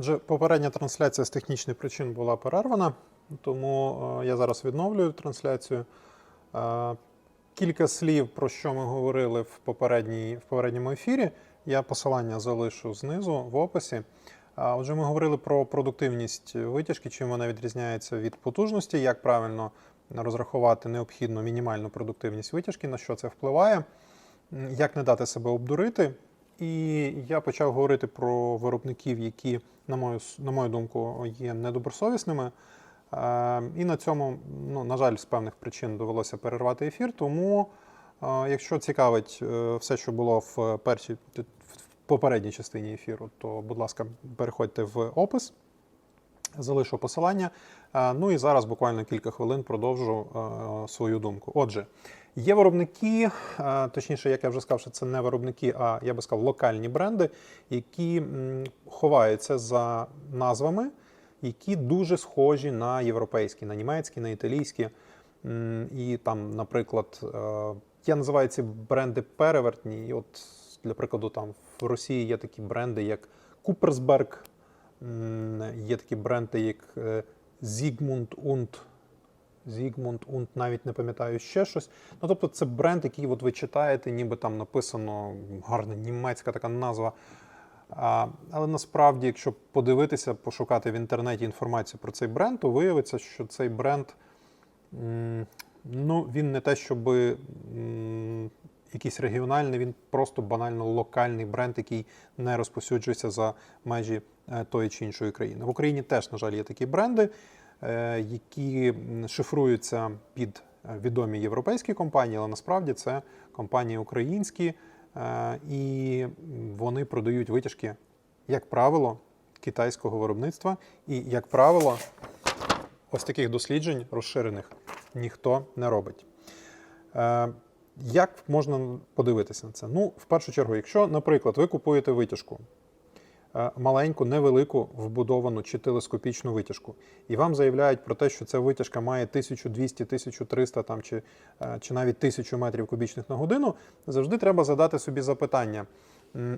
Отже, попередня трансляція з технічних причин була перервана, тому е, я зараз відновлюю трансляцію. Е, Кілька слів, про що ми говорили в, попередній, в попередньому ефірі. Я посилання залишу знизу в описі. Отже, ми говорили про продуктивність витяжки, чим вона відрізняється від потужності, як правильно розрахувати необхідну мінімальну продуктивність витяжки, на що це впливає, як не дати себе обдурити. І я почав говорити про виробників, які, на мою, на мою думку, є недобросовісними. Е, І на цьому, ну, на жаль, з певних причин довелося перервати ефір. Тому, е, якщо цікавить е, все, що було в першій в попередній частині ефіру, то, будь ласка, переходьте в опис, залишу посилання. Ну і зараз буквально кілька хвилин продовжу свою думку. Отже, є виробники, точніше, як я вже сказав, що це не виробники, а я би сказав, локальні бренди, які ховаються за назвами які дуже схожі на європейські, на німецькі, на італійські. І там, наприклад, е, я називаю ці бренди перевертні. І от, для прикладу, там в Росії є такі бренди, як Куперсберг, є такі бренди, як е, Зігмунд und Зігмунд und навіть не пам'ятаю ще щось. Ну, тобто, це бренд, який от ви читаєте, ніби там написано гарна німецька така назва. А, але насправді, якщо подивитися, пошукати в інтернеті інформацію про цей бренд, то виявиться, що цей бренд ну, він не те, щоб якийсь регіональний, він просто банально локальний бренд, який не розповсюджується за межі е, тої чи іншої країни. В Україні теж, на жаль, є такі бренди, які шифруються під е, відомі європейські компанії, але насправді це компанії українські. Е, і вони продають витяжки, як правило, китайського виробництва. І, як правило, ось таких досліджень розширених ніхто не робить. Е, Як можна подивитися на це? Ну, в першу чергу, якщо, наприклад, ви купуєте витяжку, е, маленьку, невелику вбудовану чи телескопічну витяжку, і вам заявляють про те, що ця витяжка має 1200-1300 там, чи, е, чи навіть 1000 метрів кубічних на годину, завжди треба задати собі запитання: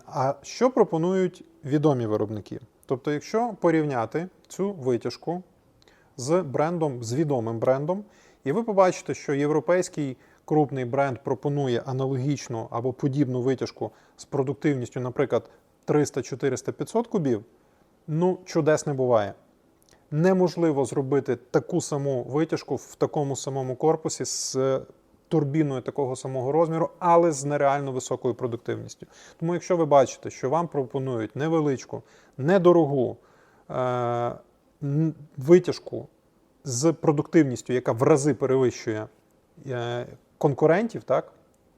а що пропонують відомі виробники? Тобто, якщо порівняти цю витяжку з брендом, з відомим брендом, і ви побачите, що європейський крупний бренд пропонує аналогічну або подібну витяжку з продуктивністю, наприклад, 300, 400, 500 кубів, ну, чудес не буває. Неможливо зробити таку саму витяжку в такому самому корпусі з турбіною такого самого розміру, але з нереально високою продуктивністю. Тому, якщо ви бачите, що вам пропонують невеличку, недорогу е- витяжку з продуктивністю, яка в рази перевищує е, конкурентів, так,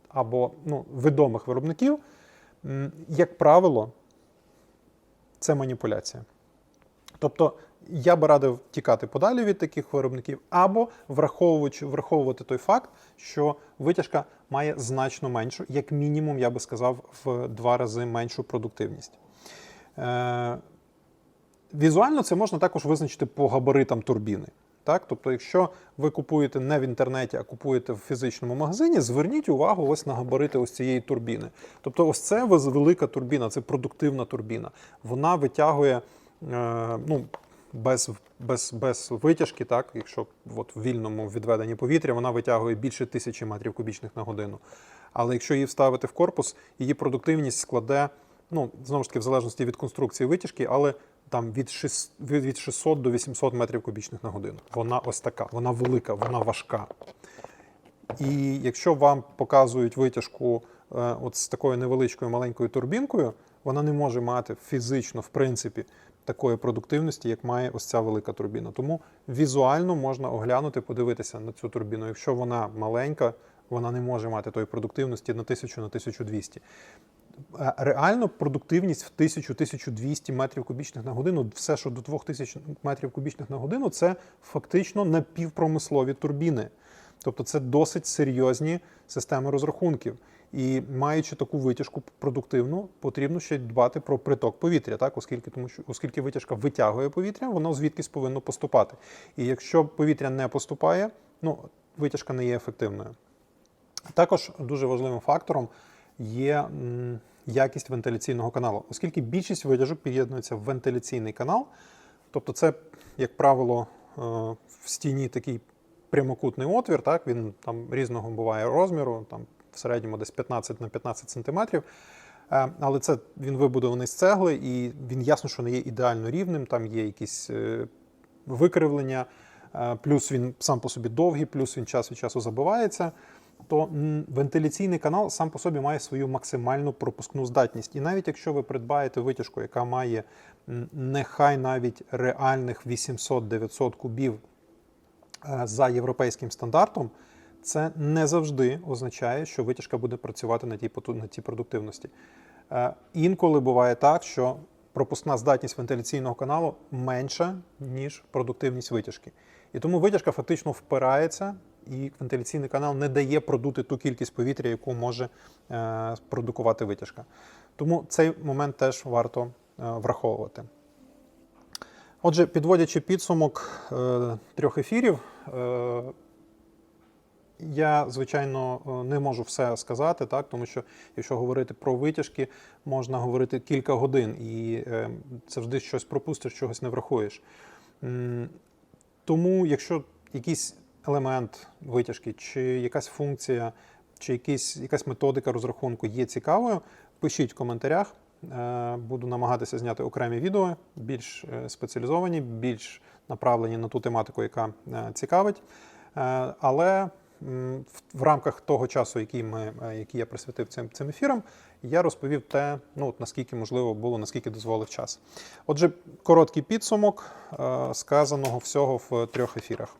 або ну, відомих виробників, як правило, це маніпуляція. Тобто я би радив тікати подалі від таких виробників, або враховуючи, враховувати той факт, що витяжка має значно меншу, як мінімум, я би сказав, в два рази меншу продуктивність. Е, Візуально це можна також визначити по габаритам турбіни. Так? Тобто, якщо ви купуєте не в інтернеті, а купуєте в фізичному магазині, зверніть увагу ось на габарити ось цієї турбіни. Тобто, ось це велика турбіна, це продуктивна турбіна. Вона витягує е, ну, без, без, без витяжки, так, якщо от в вільному відведенні повітря, вона витягує більше тисячі метрів кубічних на годину. Але якщо її вставити в корпус, її продуктивність складе, ну, знову ж таки, в залежності від конструкції витяжки, але там від 6, від від 600 до 800 метрів кубічних на годину. Вона ось така, вона велика, вона важка. І якщо вам показують витяжку е, от з такою невеличкою маленькою турбінкою, вона не може мати фізично, в принципі, такої продуктивності, як має ось ця велика турбіна. Тому візуально можна оглянути, подивитися на цю турбіну. Якщо вона маленька, вона не може мати тої продуктивності на 1000 на 1200. Е, Реально продуктивність в 1000-1200 метрів кубічних на годину, все, що до 2000 метрів кубічних на годину, це фактично напівпромислові турбіни. Тобто це досить серйозні системи розрахунків. І маючи таку витяжку продуктивну, потрібно ще дбати про приток повітря, так? оскільки, тому що, оскільки витяжка витягує повітря, воно звідкись повинно поступати. І якщо повітря не поступає, ну, витяжка не є ефективною. Також дуже важливим фактором є якість вентиляційного каналу, оскільки більшість витяжок під'єднується в вентиляційний канал, тобто це, як правило, е, в стіні такий прямокутний отвір, так, він там різного буває розміру, там в середньому десь 15 на 15 сантиметрів. Е, Але це він вибудований з цегли, і він ясно, що не є ідеально рівним. Там є якісь е, викривлення, плюс він сам по собі довгий, плюс він час від часу забивається. То вентиляційний канал сам по собі має свою максимальну пропускну здатність. І навіть якщо ви придбаєте витяжку, яка має нехай навіть реальних 800-900 кубів е, за європейським стандартом, це не завжди означає, що витяжка буде працювати на тій, продуктивності. Е, Інколи буває так, що пропускна здатність вентиляційного каналу менша, ніж продуктивність витяжки. І тому витяжка фактично впирається, і вентиляційний канал не дає продути ту кількість повітря, яку може е, продукувати витяжка. Тому цей момент теж варто е, враховувати. Отже, підводячи підсумок е, трьох ефірів, я, звичайно, не можу все сказати, так, тому що якщо говорити про витяжки, можна говорити кілька годин, і завжди щось пропустиш, чогось не врахуєш. Тому, якщо якийсь елемент витяжки, чи якась функція, чи якийсь, якась методика розрахунку є цікавою, пишіть в коментарях. Е, Буду намагатися зняти окремі відео, більш е, спеціалізовані, більш направлені на ту тематику, яка е, цікавить. Але в- рамках того часу, який, ми, який я присвятив цим, цим ефірам, я розповів те, ну, от наскільки можливо було, наскільки дозволив час. Отже, короткий підсумок сказаного всього в трьох ефірах.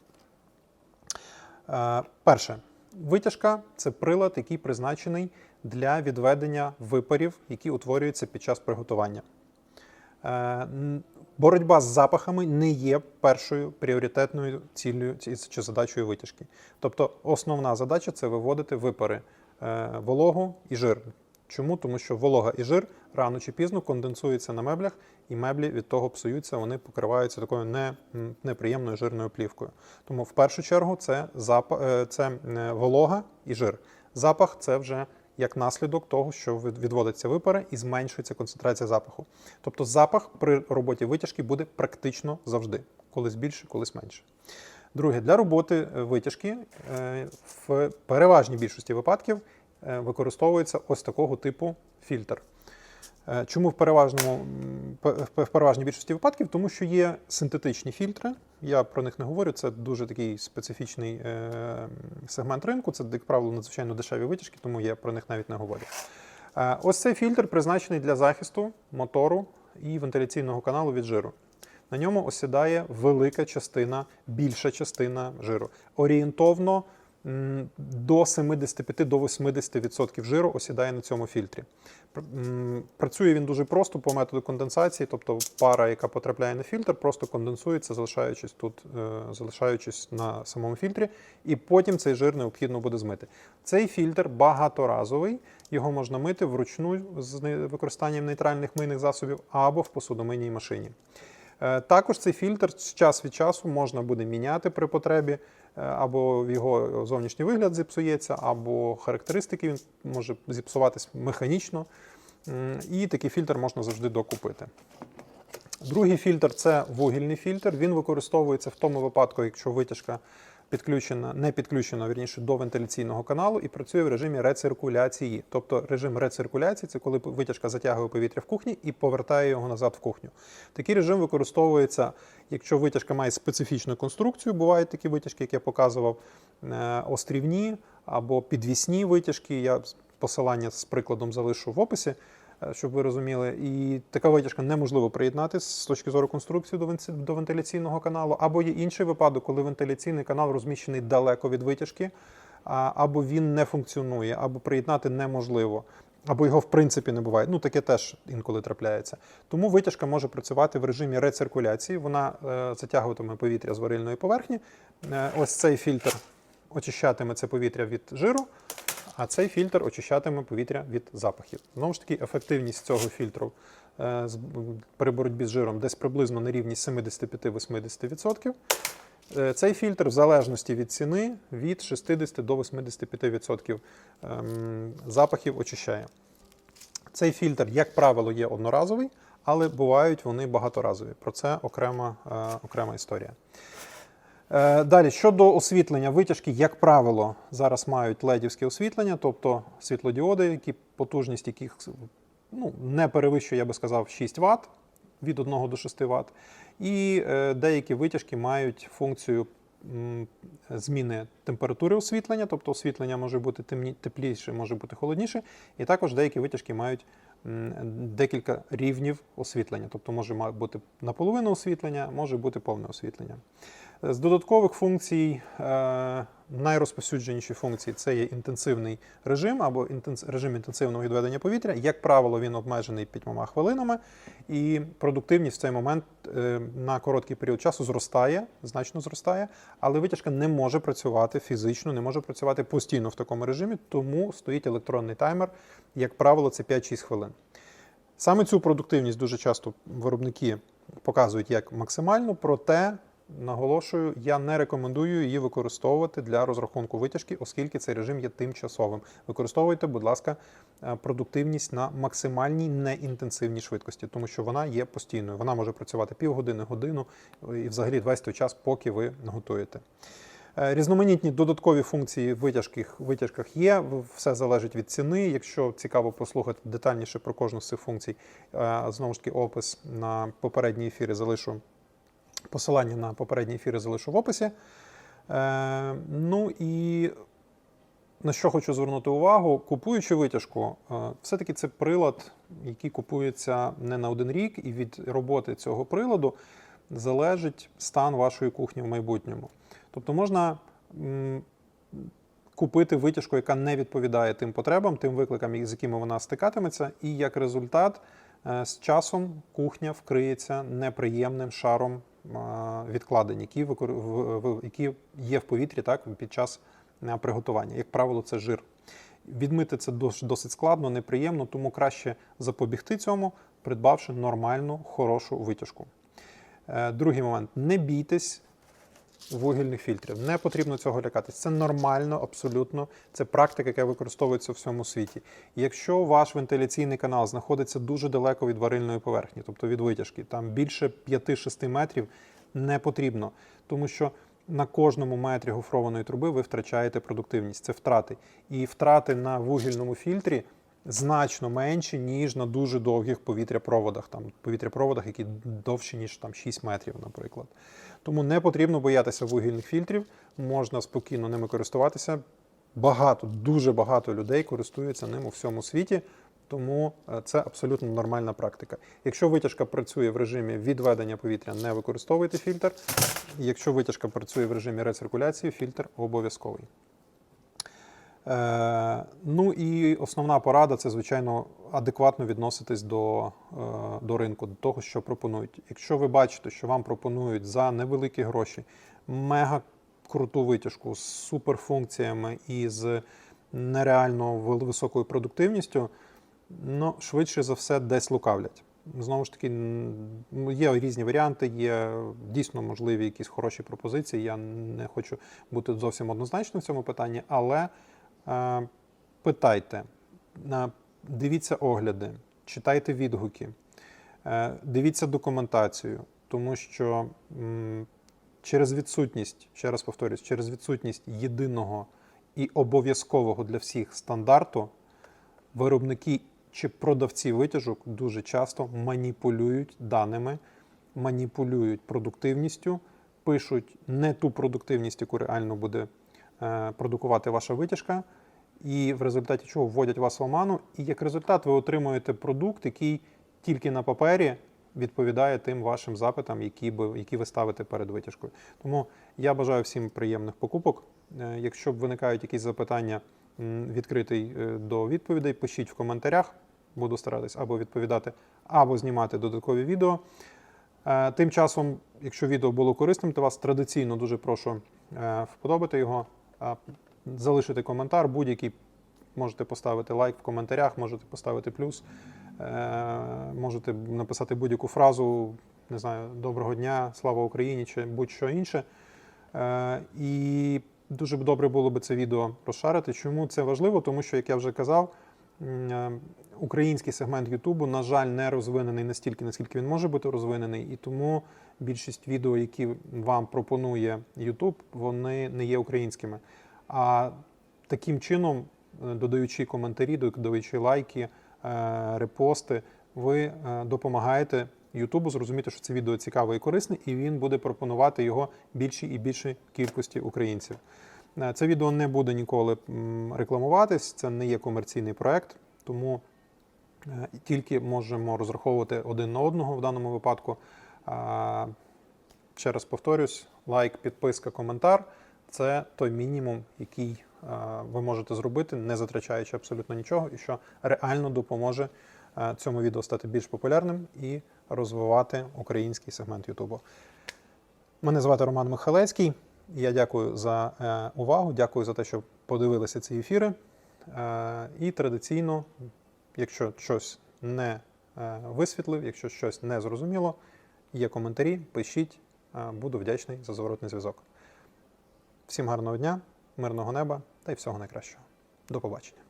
Е, Перше, витяжка це прилад, який призначений для відведення випарів, які утворюються під час приготування. Е, Боротьба з запахами не є першою пріоритетною ціллю чи задачею витяжки. Тобто основна задача це виводити випари е, вологу і жир. Чому? Тому що волога і жир рано чи пізно конденсуються на меблях, і меблі від того псуються, вони покриваються такою не, неприємною жирною плівкою. Тому в першу чергу це, запах, це е, волога і жир. Запах це вже як наслідок того, що від- відводиться випари і зменшується концентрація запаху. Тобто запах при роботі витяжки буде практично завжди, колись більше, колись менше. Друге, для роботи е, витяжки е, в переважній більшості випадків е, використовується ось такого типу фільтр. Е, Чому в переважному в переважній більшості випадків? Тому що є синтетичні фільтри. Я про них не говорю. Це дуже такий специфічний е, сегмент ринку. Це, як правило, надзвичайно дешеві витяжки, тому я про них навіть не говорю. Е, Ось цей фільтр призначений для захисту мотору і вентиляційного каналу від жиру. На ньому осідає велика частина, більша частина жиру. Орієнтовно до 75-80% жиру осідає на цьому фільтрі. Працює він дуже просто по методу конденсації, тобто пара, яка потрапляє на фільтр, просто конденсується, залишаючись тут, е, залишаючись на самому фільтрі, і потім цей жир необхідно буде змити. Цей фільтр багаторазовий, його можна мити вручну з використанням нейтральних мийних засобів або в посудомийній машині. Е, Також цей фільтр з час від часу можна буде міняти при потребі, або його зовнішній вигляд зіпсується, або характеристики він може зіпсуватись механічно. І такий фільтр можна завжди докупити. Другий фільтр це вугільний фільтр. Він використовується в тому випадку, якщо витяжка підключена, не підключена вірніше, до вентиляційного каналу і працює в режимі рециркуляції. Тобто режим рециркуляції це коли витяжка затягує повітря в кухні і повертає його назад в кухню. Такий режим використовується, якщо витяжка має специфічну конструкцію. Бувають такі витяжки, як я показував, е, острівні або підвісні витяжки. Я посилання з прикладом залишу в описі щоб ви розуміли. І така витяжка неможливо приєднати з точки зору конструкції до вентиляційного каналу. Або є інший випадок, коли вентиляційний канал розміщений далеко від витяжки, або він не функціонує, або приєднати неможливо. Або його в принципі не буває. Ну таке теж інколи трапляється. Тому витяжка може працювати в режимі рециркуляції. Вона е, затягуватиме повітря з варильної поверхні. Е, ось цей фільтр очищатиме це повітря від жиру, а цей фільтр очищатиме повітря від запахів. Знову ж таки, ефективність цього фільтру е, при боротьбі з жиром десь приблизно на рівні 75-80%. Е, Цей фільтр, в залежності від ціни, від 60 до 85% ем, запахів очищає. Цей фільтр, як правило, є одноразовий, але бувають вони багаторазові. Про це окрема, е, окрема історія. Е, Далі, щодо освітлення, витяжки, як правило, зараз мають ледівське освітлення, тобто світлодіоди, які потужність яких ну, не перевищує, я би сказав, 6 Вт від 1 до 6 Вт. І е, деякі витяжки мають функцію зміни температури освітлення, тобто освітлення може бути тепліше, може бути холодніше. І також деякі витяжки мають декілька рівнів освітлення, тобто може бути наполовину освітлення, може бути повне освітлення. З додаткових функцій е, найрозповсюдженіші функції це є інтенсивний режим або режим інтенсивного відведення повітря. Як правило, він обмежений 5 хвилинами, і продуктивність в цей момент е, на короткий період часу зростає, значно зростає, але витяжка не може працювати фізично, не може працювати постійно в такому режимі, тому стоїть електронний таймер. Як правило, це 5-6 хвилин. Саме цю продуктивність дуже часто виробники показують як максимальну, проте наголошую, я не рекомендую її використовувати для розрахунку витяжки, оскільки цей режим є тимчасовим. Використовуйте, будь ласка, е, продуктивність на максимальній неінтенсивній швидкості, тому що вона є постійною. Вона може працювати півгодини, годину е, і взагалі весь той час, поки ви готуєте. Е, Різноманітні додаткові функції в витяжках, витяжках є. Все залежить від ціни. Якщо цікаво послухати детальніше про кожну з цих функцій, знову ж таки, опис на попередні ефіри залишу. Посилання на попередні ефіри залишу в описі. Е, ну і на що хочу звернути увагу, купуючи витяжку, е, все-таки це прилад, який купується не на один рік, і від роботи цього приладу залежить стан вашої кухні в майбутньому. Тобто можна купити витяжку, яка не відповідає тим потребам, тим викликам, з якими вона стикатиметься, і як результат е, з часом кухня вкриється неприємним шаром відкладень, які, які є в повітрі так, під час приготування. Як правило, це жир. Відмити це досить складно, неприємно, тому краще запобігти цьому, придбавши нормальну, хорошу витяжку. Е, Другий момент: не бійтесь вугільних фільтрів. Не потрібно цього лякатись. Це нормально, абсолютно. Це практика, яка використовується у всьому світі. Якщо ваш вентиляційний канал знаходиться дуже далеко від варильної поверхні, тобто від витяжки, там більше 5-6 метрів, не потрібно, тому що на кожному метрі гофрованої труби ви втрачаєте продуктивність. Це втрати. І втрати на вугільному фільтрі значно менші, ніж на дуже довгих повітряпроводах, там повітряпроводах, які довші, ніж там 6 метрів, наприклад. Тому не потрібно боятися вугільних фільтрів, можна спокійно ними користуватися. Багато, дуже багато людей користуються ним у всьому світі, тому е, це абсолютно нормальна практика. Якщо витяжка працює в режимі відведення повітря, не використовуйте фільтр. Якщо витяжка працює в режимі рециркуляції, фільтр обов'язковий. Е, ну і основна порада це, звичайно, адекватно відноситись до, е, до ринку, до того, що пропонують. Якщо ви бачите, що вам пропонують за невеликі гроші мега круту витяжку з суперфункціями і з нереально високою продуктивністю, ну, швидше за все, десь лукавлять. Знову ж таки, є різні варіанти, є дійсно можливі якісь хороші пропозиції. Я не хочу бути зовсім однозначним в цьому питанні, але питайте, дивіться огляди, читайте відгуки, е, дивіться документацію, тому що через відсутність, ще раз повторюсь, через відсутність єдиного і обов'язкового для всіх стандарту виробники чи продавці витяжок дуже часто маніпулюють даними, маніпулюють продуктивністю, пишуть не ту продуктивність, яку реально буде продукувати ваша витяжка, і в результаті чого вводять вас в оману. І як результат ви отримуєте продукт, який тільки на папері відповідає тим вашим запитам, які, би, які ви ставите перед витяжкою. Тому я бажаю всім приємних покупок. Е, Якщо б виникають якісь запитання, відкритий е, до відповідей, пишіть в коментарях. Буду старатись або відповідати, або знімати додаткові відео. Е, Тим часом, якщо відео було корисним, то вас традиційно дуже прошу е, вподобати його, е, залишити коментар будь-який. Можете поставити лайк в коментарях, можете поставити плюс, е, можете написати будь-яку фразу, не знаю, доброго дня, слава Україні чи будь-що інше. Е, І дуже б добре було би це відео розшарити. Чому це важливо? Тому що, як я вже казав, е, український сегмент Ютубу, на жаль, не розвинений настільки, наскільки він може бути розвинений, і тому більшість відео, які вам пропонує YouTube, вони не є українськими. А таким чином, е, додаючи коментарі, додаючи лайки, е, репости, ви е, допомагаєте Ютубу зрозуміти, що це відео цікаве і корисне, і він буде пропонувати його більшій і більшій кількості українців. Це відео не буде ніколи рекламуватись, це не є комерційний проект, тому тільки можемо розраховувати один на одного в даному випадку. Ще раз повторюсь: лайк, підписка, коментар це той мінімум, який ви можете зробити, не затрачаючи абсолютно нічого, і що реально допоможе цьому відео стати більш популярним і розвивати український сегмент Ютубу. Мене звати Роман Михалецький. Я дякую за е, увагу, дякую за те, що подивилися ці ефіри. Е, і традиційно, якщо щось не е, висвітлив, якщо щось не зрозуміло, є коментарі, пишіть, е, буду вдячний за зворотний зв'язок. Всім гарного дня, мирного неба та й всього найкращого. До побачення.